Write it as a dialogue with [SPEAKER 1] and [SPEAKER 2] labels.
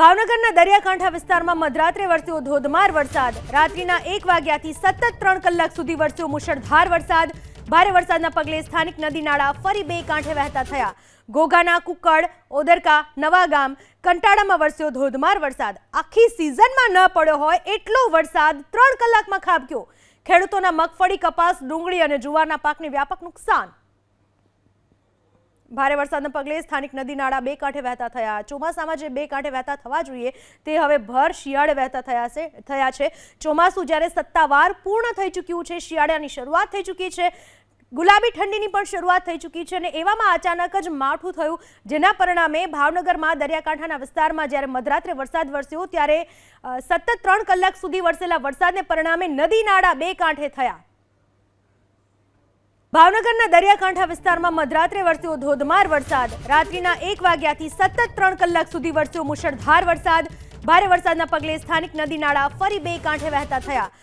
[SPEAKER 1] ભાવનગરના દરિયાકાંઠા વિસ્તારમાં મધરાત્રે વરસ્યો ધોધમાર વરસાદ. રાત્રિના એક વાગ્યાથી સતત ત્રણ કલાક સુધી વરસ્યો મુશળધાર વરસાદ. ભારે વરસાદના પગલે સ્થાનિક નદી નાળા ફરી બે કાંઠે વહેતા થયા. ઘોઘાના કુકડ, ઓદરકા, નવાગામ કંટાળામાં વરસ્યો ધોધમાર વરસાદ. આખી સિઝનમાં ન પડ્યો હોય એટલો વરસાદ ત્રણ કલાકમાં ખાબક્યો. ખેડૂતોના મગફળી, કપાસ, ડુંગળી અને જુવારના પાકને વ્યાપક નુકસાન. ભારે વરસાદના પગલે સ્થાનિક નદી નાળા બે કાંઠે વહેતા થયા. ચોમાસામાં જે બે કાંઠે વહેતા થવા જોઈએ, તે હવે ભર શિયાળે વહેતા થયા છે થયા છે. ચોમાસું જ્યારે સત્તાવાર પૂર્ણ થઈ ચૂક્યું છે, શિયાળાની શરૂઆત થઈ ચૂકી છે. ગુલાબી ઠંડીની પણ શરૂઆત થઈ ચૂકી છે અને એવામાં અચાનક જ માઠું થયું. જેના પરિણામે ભાવનગરમાં દરિયાકાંઠાના વિસ્તારમાં જ્યારે મધરાત્રે વરસાદ વરસ્યો, ત્યારે સતત ત્રણ કલાક સુધી વરસેલા વરસાદને પરિણામે નદી નાળા બે કાંઠે થયા. ભાવનગરના દરિયાકાંઠા વિસ્તારમાં મધરાત્રે વરસ્યો ધોધમાર વરસાદ. રાત્રિના એક વાગ્યાથી સતત ત્રણ કલાક સુધી વરસ્યો મુશળધાર વરસાદ. ભારે વરસાદના પગલે સ્થાનિક નદી નાળા ફરી બે કાંઠે વહેતા થયા.